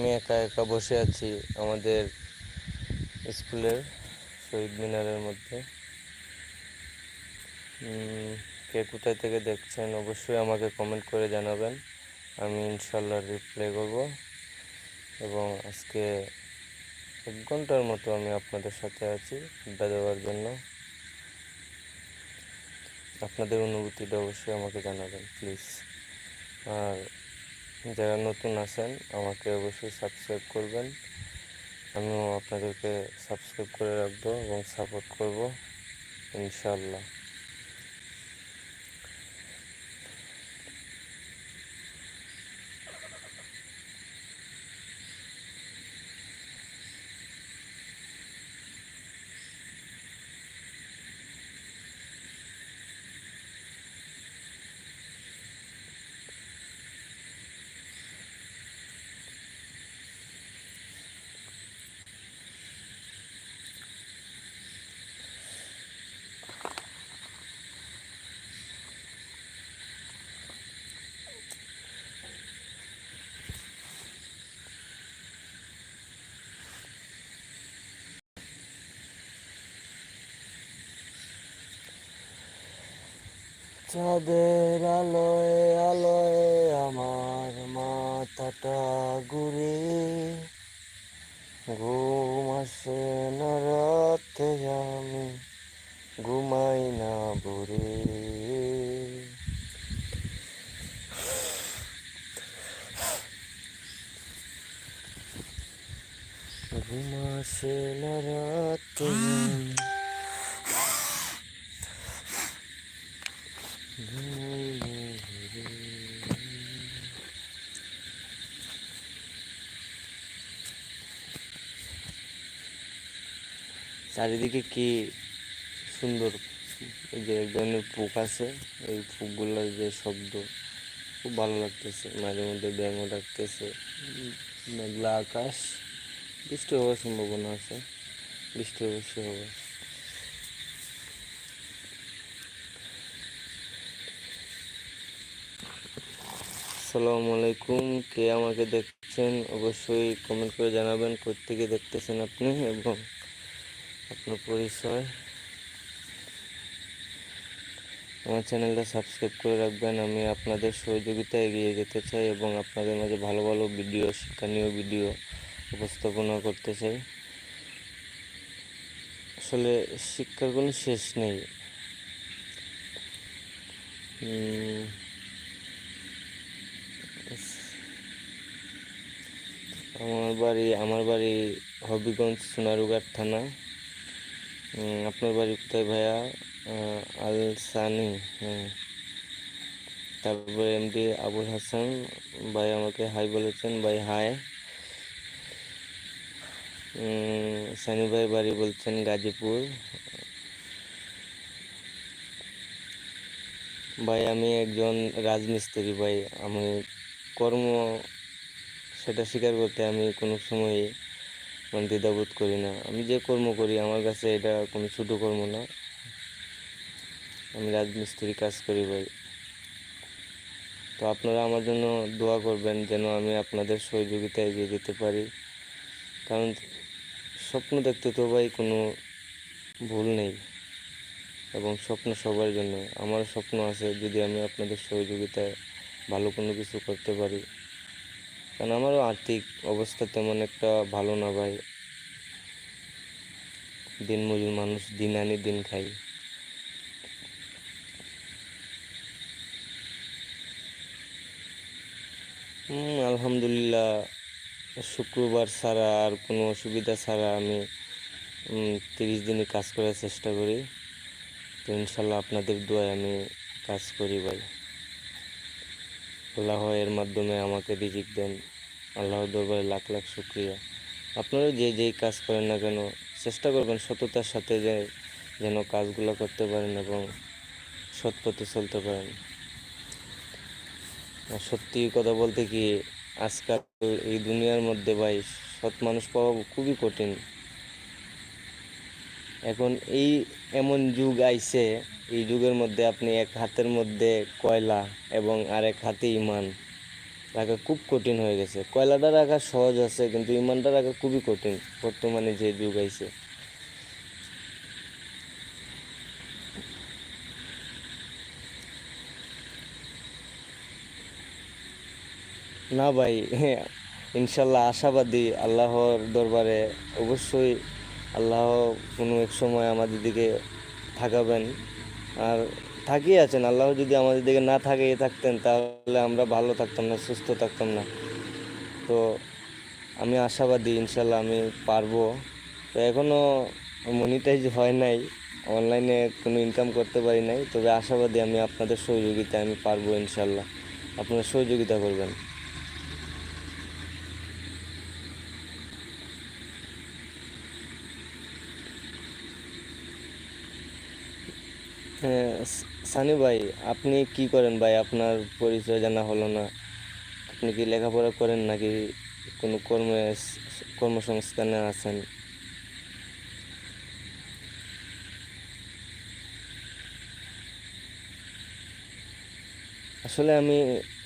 আমি একা একা বসে আছি আমাদের স্কুলের শহীদ মিনারের মধ্যে। কে কোথায় থেকে দেখছেন অবশ্যই আমাকে কমেন্ট করে জানাবেন। আমি ইনশাল্লাহ রিপ্লাই করব এবং আজকে এক ঘণ্টার মতো আমি আপনাদের সাথে আছি আড্ডা দেওয়ার জন্য। আপনাদের অনুভূতিটা অবশ্যই আমাকে জানাবেন প্লিজ আর যারা নতুন আছেন, আমাকে অবশ্যই সাবস্ক্রাইব করবেন। আমিও আপনাদেরকে সাবস্ক্রাইব করে রাখব এবং সাপোর্ট করব ইনশাল্লাহ চাঁদের আলোয় আলোয় আমার মাথাটা ঘুরে। ঘুম আসে না রাতে, আমি ঘুমাই না ভোরে। ঘুম আসে না রাতে আমি ঘুমাই না ভোরে চারিদিকে কি সুন্দর? এই যে এক ধরনের পোক আছে, এই পোকগুলোর যে শব্দ, খুব ভালো লাগতেছে। মাঝে মধ্যে ব্যাঙও ডাকতেছে। মেঘলা আকাশ, বৃষ্টি হওয়ার সম্ভাবনা আছে, বৃষ্টি অবশ্যই হবে। আসসালামু আলাইকুম, কে আমাকে দেখছেন অবশ্যই কমেন্ট করে জানাবেন কোথেকে দেখতেছেন আপনি এবং আপনার পরিচয়। আমার চ্যানেলটা সাবস্ক্রাইব করে রাখবেন। আমি আপনাদের সহযোগিতায় এগিয়ে যেতে চাই এবং আপনাদের মাঝে ভালো ভালো ভিডিও, শিক্ষণীয় ভিডিও উপস্থাপনা করতে চাই। আসলে শিক্ষার কোনো শেষ নেই। আমার বাড়ি আমার বাড়ি হবিগঞ্জ সোনারুঘাট থানা। আপনার বাড়ি কোথায় ভাইয়া? আল সানি হ্যাঁ। তারপরে এমডি আবুল হাসান, ভাই আমাকে হাই বলেছেন, ভাই হাই সানি ভাই বাড়ি বলছেন গাজীপুর। ভাই, আমি একজন রাজমিস্ত্রি, ভাই। আমি কর্ম, সেটা স্বীকার করতে আমি কোনো সময় মানে দ্বিধাবোধ করি না। আমি যে কর্ম করি, আমার কাছে এটা কোনো ছোটো কর্ম না। আমি রাজমিস্ত্রি কাজ করি ভাই। তো আপনারা আমার জন্য দোয়া করবেন যেন আমি আপনাদের সহযোগিতায় এগিয়ে যেতে পারি। কারণ স্বপ্ন দেখতে তো ভাই কোনো ভুল নেই। এবং স্বপ্ন সবার জন্য আমার স্বপ্ন আছে যদি আমি আপনাদের সহযোগিতায় ভালো কোনো কিছু করতে পারি। কারণ আমারও আর্থিক অবস্থা তেমন একটা ভালো না ভাই। দিন মজুর মানুষ, দিন আনি, দিন খাই। আলহামদুলিল্লাহ, শুক্রবার ছাড়া আর কোনো অসুবিধা ছাড়া আমি তিরিশ দিনই কাজ করার চেষ্টা করি। তো ইনশাল্লাহ আপনাদের দোয়ায় আমি কাজ করি ভাই। আল্লাহ এর মাধ্যমে আমাকে রিজিক দেন। আল্লাহর দরবারে লাখ লাখ শুক্রিয়া। আপনারা যে যেই কাজ করেন না কেন, চেষ্টা করবেন সততার সাথে যে যেন কাজগুলো করতে পারেন এবং সৎ পথে চলতে পারেন। সত্যি কথা বলতে কি, আজকাল এই দুনিয়ার মধ্যে ভাই সৎ মানুষ পাওয়া খুবই কঠিন। এখন এই এমন যুগ আইছে, এই যুগের মধ্যে আপনি এক হাতের মধ্যে কয়লা এবং আরেক হাতে ইমান। রাখা খুব কঠিন হয়ে গেছে। কয়লাটা রাখা সহজ আছে, কিন্তু ইমানটা রাখা খুবই কঠিন বর্তমানে যে যুগ আইছে। না ভাই, ইনশাল্লাহ আশাবাদী আল্লাহর দরবারে অবশ্যই আল্লাহ কোনো এক সময় আমাদের দিকে থাকাবেন। আর থাকিয়ে আছেন, আল্লাহ যদি আমাদের দিকে না থাকিয়ে থাকতেন, তাহলে আমরা ভালো থাকতাম না, সুস্থ থাকতাম না। তো আমি আশাবাদী ইনশাল্লাহ আমি পারব। তো এখনও মনিটাইজ হয় নাই অনলাইনে কোনো ইনকাম করতে পারি নাই, তবে আশাবাদী আমি আপনাদের সহযোগিতায় আমি পারব ইনশাল্লাহ আপনারা সহযোগিতা করবেন। হ্যাঁ সানি ভাই, আপনি কি করেন ভাই? আপনার পরিচয় জানা হলো না। আপনি কি লেখাপড়া করেন নাকি কোনো কর্মে কর্মসংস্থানে আছেন? আসলে আমি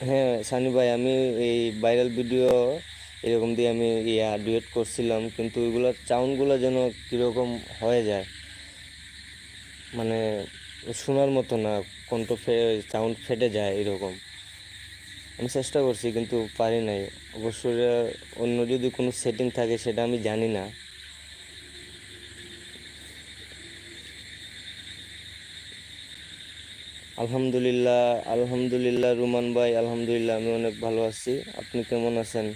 হ্যাঁ সানি ভাই, আমি এই ভাইরাল ভিডিও এরকম দিয়ে আমি ইয়া ডুয়েট করছিলাম, কিন্তু ওইগুলোর সাউন্ডগুলো যেন কীরকম হয়ে যায়। মানে শোনার মতো না কণ্ঠ ফে সাউন্ড ফেটে যায় এরকম। আমি চেষ্টা করছি, কিন্তু পারি নাই। অবশ্যই অন্য যদি কোনো সেটিং থাকে সেটা আমি জানি না। আলহামদুলিল্লাহ আলহামদুলিল্লাহ রুমান ভাই, আলহামদুলিল্লাহ, আমি অনেক ভালো আছি। আপনি কেমন আছেন?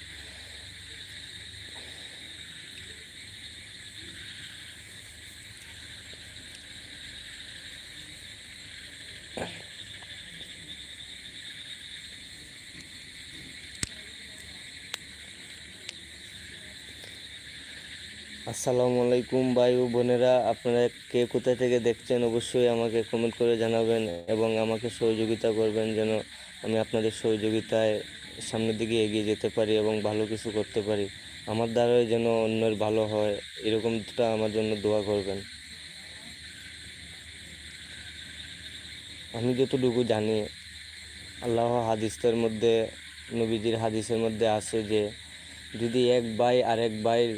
আসসালামু আলাইকুম ভাই ও বোনেরা, আপনারা কে কোথা থেকে দেখছেন অবশ্যই আমাকে কমেন্ট করে জানাবেন এবং আমাকে সহযোগিতা করবেন যেন আমি আপনাদের সহযোগিতায় সামনের দিকে এগিয়ে যেতে পারি এবং ভালো কিছু করতে পারি। আমার দ্বারাই যেন অন্যের ভালো হয়, এরকমটা আমার জন্য দোয়া করবেন। আমি যতটুকু জানি, আল্লাহ হাদিসের মধ্যে, নবীজির হাদিসের মধ্যে আছে যে, যদি এক ভাই আরেক ভাইয়ের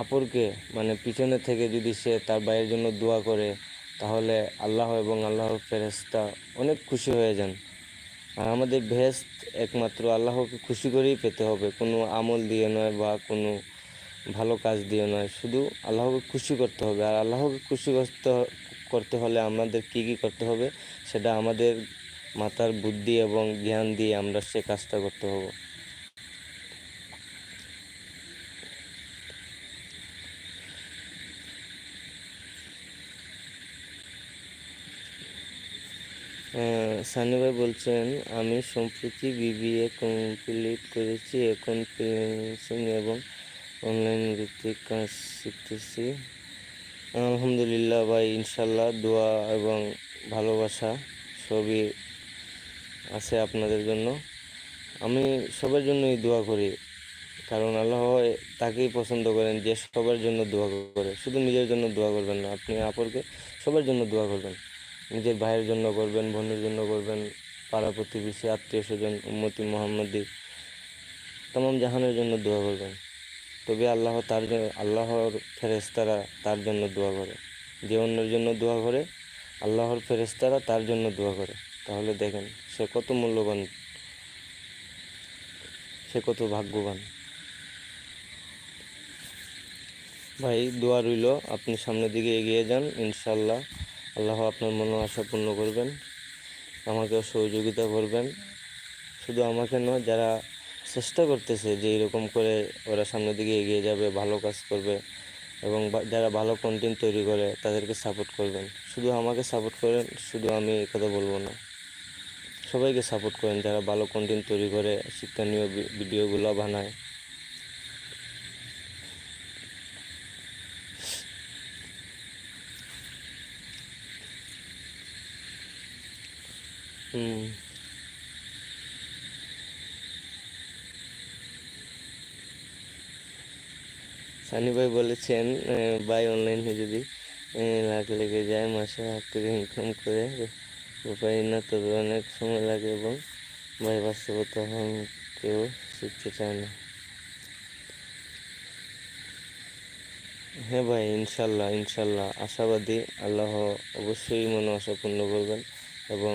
আপরকে মানে পিছনে থেকে যদি সে তার ভাইয়ের জন্য দোয়া করে, তাহলে আল্লাহ এবং আল্লাহর ফেরেশতা অনেক খুশি হয়ে যান। আর আমাদের ভেস্ত একমাত্র আল্লাহকে খুশি করেই পেতে হবে। কোনো আমল দিয়ে নয় বা কোনো ভালো কাজ দিয়ে নয়, শুধু আল্লাহকে খুশি করতে হবে। আর আল্লাহকে খুশি করতে করতে হলে আমাদের কী কী করতে হবে, সেটা আমাদের মাথার বুদ্ধি এবং জ্ঞান দিয়ে আমরা সে কাজটা করতে হবে। সানি ভাই বলছেন, আমি সম্প্রতি বিবিএ কমপ্লিট করেছি, এখন ফ্রিল্যান্সিং এবং অনলাইন ভিত্তিক কাজ শিখতেছি। আলহামদুলিল্লাহ ভাই, ইনশাল্লাহ দোয়া এবং ভালোবাসা সবই আছে আপনাদের জন্য। আমি সবার জন্যই দোয়া করি, কারণ আল্লাহ তাকেই পছন্দ করেন যে সবার জন্য দোয়া করে। শুধু নিজের জন্য দোয়া করবেন না, আপনি আপরকে সবার জন্য দোয়া করবেন। নিজের ভাইয়ের জন্য করবেন বোনের জন্য করবেন, পাড়া প্রতিবেশী, আত্মীয় স্বজন, উম্মতি মোহাম্মদি, তমাম জাহানের জন্য দোয়া করবেন। তবে আল্লাহ তার জন্য আল্লাহর ফেরেস্তারা তার জন্য দোয়া করে। যে অন্যের জন্য দোয়া করে, আল্লাহর ফেরেস্তারা তার জন্য দোয়া করে। তাহলে দেখেন, সে কত মূল্যবান, সে কত ভাগ্যবান। ভাই, দোয়া রইল, আপনি সামনের দিকে এগিয়ে যান ইনশাল্লাহ আল্লাহ আপনার মনো আশা পূর্ণ করবেন, আমাকেও সহযোগিতা করবেন। শুধু আমাকে নয়, যারা চেষ্টা করতেছে যে এরকম করে ওরা সামনের দিকে এগিয়ে যাবে, ভালো কাজ করবে এবং যারা ভালো কন্টেন্ট তৈরি করে তাদেরকে সাপোর্ট করবেন। শুধু আমাকে সাপোর্ট করেন, শুধু আমি এই কথা বলব না। সবাইকে সাপোর্ট করেন যারা ভালো কন্টেন্ট তৈরি করে, শিক্ষণীয় ভিডিওগুলো বানায়। সানি ভাই বলেছেন ভাই অনলাইনে যদি লাখ লেগে যায়, মাসে হাত থেকে ইনকাম করে, উপায় না, তবে অনেক সময় লাগে এবং ভাই বাস্তবতা অহংকার কেউ শিখতে চায় না। হ্যাঁ ভাই, ইনশাল্লাহ ইনশাল্লাহ, আশাবাদী, আল্লাহ অবশ্যই মনে আশা পূর্ণ করবেন এবং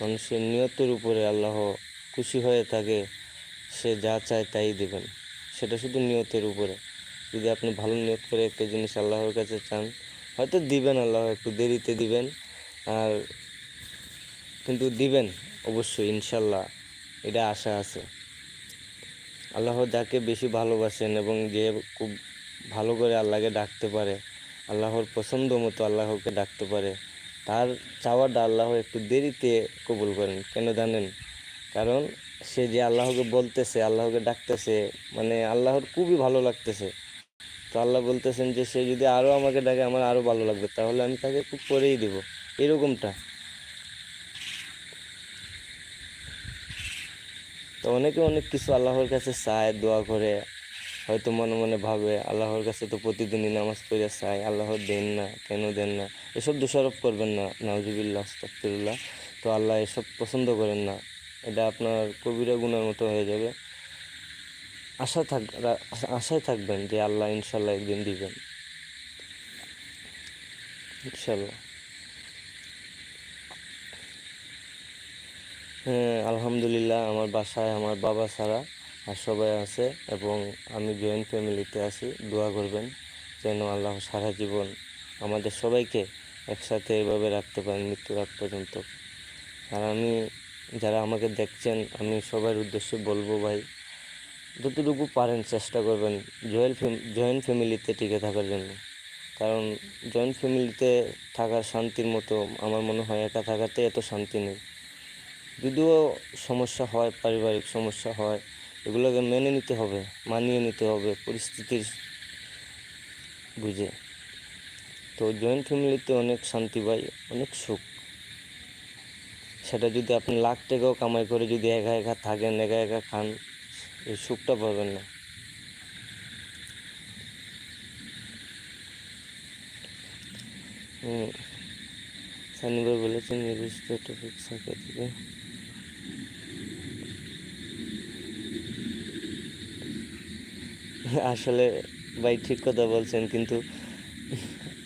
মানুষের নিয়তের উপরে আল্লাহ খুশি হয়ে থাকে, সে যা চায় তাই দেবেন, সেটা শুধু নিয়তের উপরে। যদি আপনি ভালো নিয়োগ করে একটা জিনিস আল্লাহর কাছে চান, হয়তো দিবেন আল্লাহ, একটু দেরিতে দিবেন। আর কিন্তু দিবেন, অবশ্যই, ইনশাল্লাহ। এটা আশা আছে। আল্লাহ যাকে বেশি ভালোবাসেন এবং যে খুব ভালো করে আল্লাহকে ডাকতে পারে, আল্লাহর পছন্দ মতো আল্লাহকে ডাকতে পারে, তার চাওয়াটা আল্লাহ একটু দেরিতে কবুল করেন। কেন জানেন? কারণ সে যে আল্লাহকে বলতেছে, আল্লাহকে ডাকতেছে মানে আল্লাহর খুবই ভালো লাগতেছে। তো আল্লাহ বলতেছেন যে সে যদি আরও আমাকে ডাকে, আমার আরও ভালো লাগবে। তাহলে আমি তাকে খুব করেই দেবো। এরকমটা। তো অনেকে অনেক কিছু আল্লাহর কাছে চায়, দোয়া করে। হয়তো মনে মনে ভাবে, আল্লাহর কাছে তো প্রতিদিনই নামাজ পড়ে চায়, আল্লাহ দেন না, কেন দেন না? এসব দোষারোপ করবেন না, নাউজুবিল্লাহ আস্তাকফিরুল্লাহ তো আল্লাহ এসব পছন্দ করেন না। এটা আপনার কবিরা গুণার মতো হয়ে যাবে। আশা থাক আশায় থাকবেন যে আল্লাহ ইনশাল্লাহ একদিন দিবেন। ইনশাল্লাহ। হ্যাঁ আলহামদুলিল্লাহ আমার বাসায় আমার বাবা ছাড়া আর সবাই আছে এবং আমি জয়েন্ট ফ্যামিলিতে আছি। দোয়া করবেন যেন আল্লাহ সারা জীবন আমাদের সবাইকে একসাথে এভাবে রাখতে পারেন মৃত্যুর আগ পর্যন্ত। আর আমি, যারা আমাকে দেখছেন, আমি সবার উদ্দেশ্যে বলব ভাই যতটুকু পারেন চেষ্টা করবেন জয়েন্ট জয়েন্ট ফ্যামিলিতে টিকে থাকার জন্য। কারণ জয়েন্ট ফ্যামিলিতে থাকার শান্তির মতো আমার মনে হয় একা থাকাতে এত শান্তি নেই। যদিও সমস্যা হয়, পারিবারিক সমস্যা হয়, এগুলোকে মেনে নিতে হবে, মানিয়ে নিতে হবে পরিস্থিতির বুঝে। তো জয়েন্ট ফ্যামিলিতে অনেক শান্তি পাই, অনেক সুখ। সেটা যদি আপনি লাখ টাকাও কামাই করে যদি একা একা থাকেন, একা একা খান এই সুখটা পাবেন না। হুম সানিবার বলেছেন নির্দিষ্ট আসলে ভাই ঠিক কথা বলছেন, কিন্তু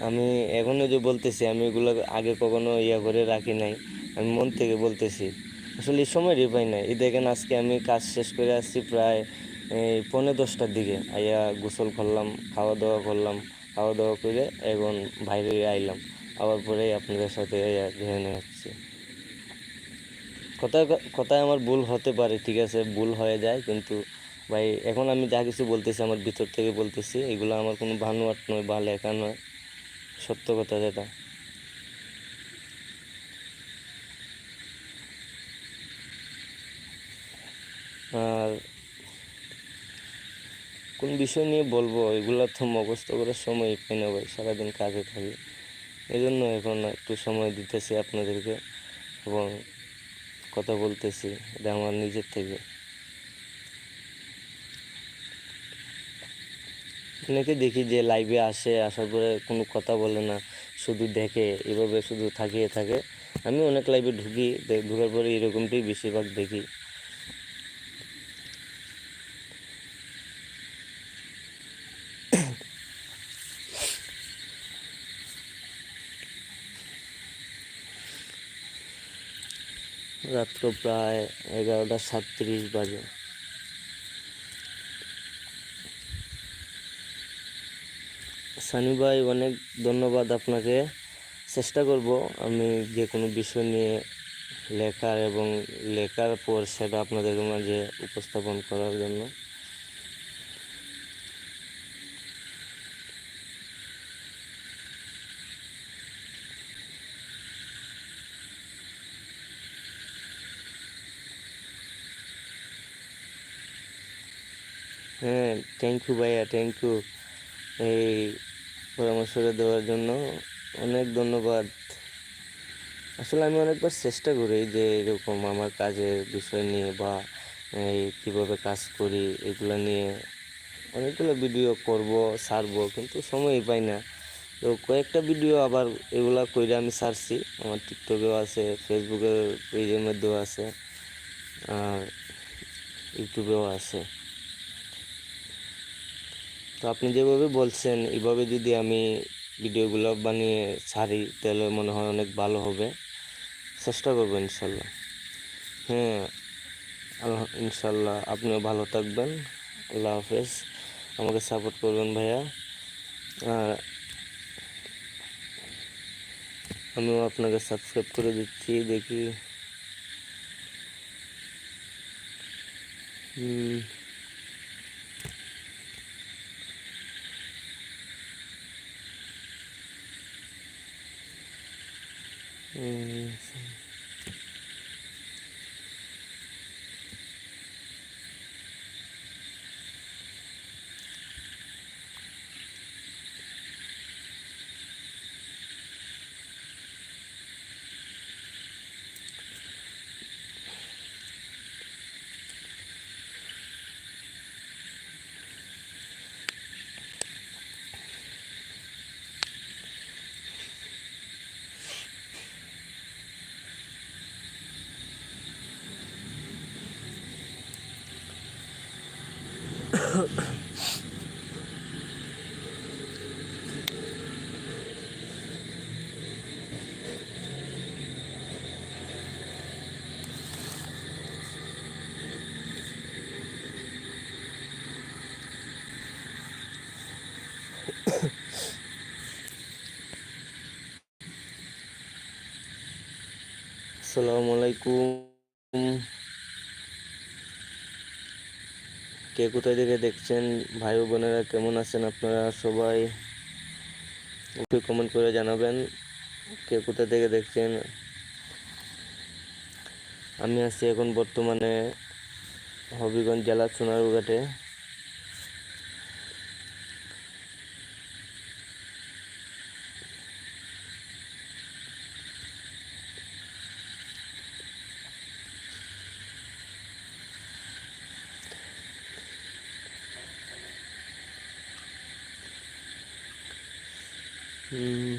আমি এখনও যে বলতেছি, আমি এগুলো আগে কখনো ইয়া করে রাখি নাই। আমি মন থেকে বলতেছি। আসলে এই সময় রে পাই নাই। এই দেখেন আজকে আমি কাজ শেষ করে আসছি প্রায়, এই পৌনে দশটার দিকে। আইয়া গোসল করলাম খাওয়া দাওয়া করলাম খাওয়া দাওয়া করে এখন বাইরে আইলাম। আবার পরে আপনাদের সাথে জয়েন হচ্ছে কথায় কথায় আমার ভুল হতে পারে, ঠিক আছে, ভুল হয়ে যায়, কিন্তু ভাই, এখন আমি যা কিছু বলতেছি, আমার ভিতর থেকে বলতেছি, এগুলো আমার কোনো ভানুয়াট নয় বা লেখা নয়। সত্য কথা যেটা। আর কোন বিষয় নিয়ে বলব? এগুলো তো মুখস্থ করার সময় পাই না ভাই, সারাদিন কাজে থাকি। এই জন্য এখন একটু সময় দিতেছি আপনাদেরকে এবং কথা বলতেছি এটা আমার নিজের থেকে। অনেকে দেখি যে লাইভে আসে, আসার পরে কোনো কথা বলে না, শুধু দেখে, এভাবে শুধু থাকিয়ে থাকে। আমি অনেক লাইভে ঢুকি ঢোকার পরে এরকমটাই বেশিরভাগ দেখি। রাত্র প্রায় এগারোটা সাতত্রিশ বাজে। সানি ভাই, অনেক ধন্যবাদ আপনাকে। চেষ্টা করব আমি যে কোনো বিষয় নিয়ে লেখার এবং লেখার পর সেটা আপনাদের মাঝে উপস্থাপন করার জন্য। হ্যাঁ থ্যাংক ইউ ভাইয়া থ্যাংক ইউ এই পরামর্শটা দেওয়ার জন্য। অনেক ধন্যবাদ। আসলে আমি অনেকবার চেষ্টা করি যে এরকম আমার কাজের বিষয় নিয়ে বা এই কীভাবে কাজ করি, এগুলো নিয়ে। অনেকগুলো ভিডিও করব, ছাড়বো, কিন্তু সময়ই পাই না। তো কয়েকটা ভিডিও আবার এগুলা কইরে আমি ছাড়ছি। আমার টিকটকেও আছে ফেসবুকের পেজের মধ্যেও আছে, আর ইউটিউবেও আছে। তো আপনি যেভাবে বলছেন, এভাবে যদি আমি ভিডিওগুলো বানিয়ে ছাড়ি, তাহলে মনে হয় অনেক ভালো হবে। চেষ্টা করব ইনশাল্লাহ। হ্যাঁ আল্লাহ, ইনশাল্লাহ আপনিও ভালো থাকবেন। আল্লাহ হাফেজ। আমাকে সাপোর্ট করবেন ভাইয়া। আর আমিও আপনাকে সাবস্ক্রাইব করে দিচ্ছি, দেখি। হুম। হুম, আসসালামু আলাইকুম কে কোথায় থেকে দেখছেন? ভাই বোনেরা কেমন আছেন আপনারা সবাই? একটু কমেন্ট করে জানাবেন কে কোথায় থেকে দেখছেন। আমি আছি এখন বর্তমানে হবিগঞ্জ জেলার সোনারুঘাটে হুম